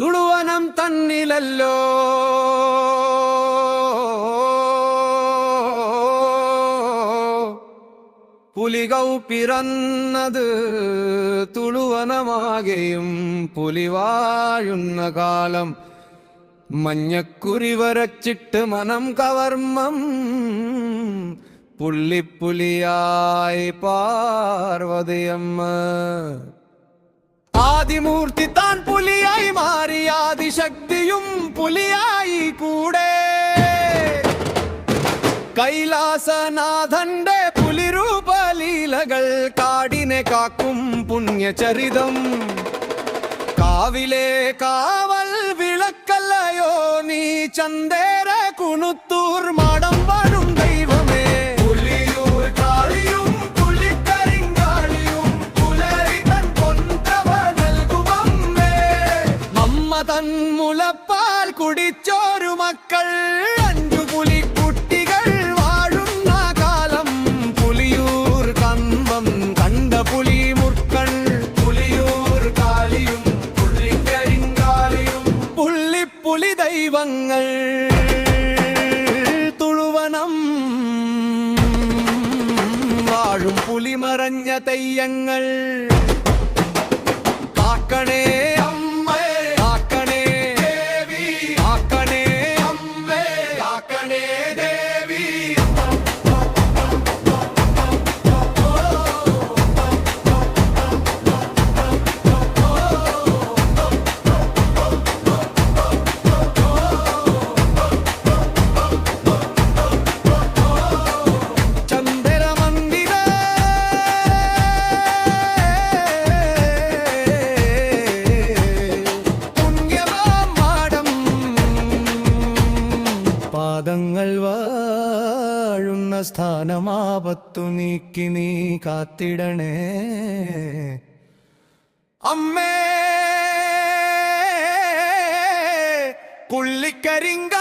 തുളുവനം തന്നിലല്ലോ. പുലികൗ പിറന്നത് തുളുവനമാകെയും പുലിവാഴുന്ന കാലം മഞ്ഞക്കുരി വരച്ചിട്ട് മനം കവർമ്മം പുള്ളിപ്പുലിയായി പാർവതിയമ്മ. ആദിമൂർത്തി താൻ പുലിയായി മാറി ആദിശക്തിയും പുലിയായി കൂടെ. കൈലാസനാഥന്റെ പുലിരൂപലീലകൾ കാടിനെ കാക്കും പുണ്യചരിതം. കാവിലെ കാവൽ വിളക്കല്ലയോ നീ ചന്തേര കുണുത്തൂർ அதன் முலப்பால் குடிச்சோறு மக்கள். அன்று புலி குட்டிகள் வாழும் நாகாலம். புலியூர் கம்பம் கண்ட புலி முற்கண் புலியூர் காலியும் புள்ளி கரிங்காலியும் புள்ளி புலி தெய்வங்கள். துழுவனம். வாழும் புலிமரஞ்ச தெய்யங்கள். காக்கனே Money. പാദങ്ങൾ വാഴുന്ന സ്ഥാനമാപത്തു നീക്കി നീ കാത്തിടണേ. അമ്മേ പുള്ളിക്കരിങ്ക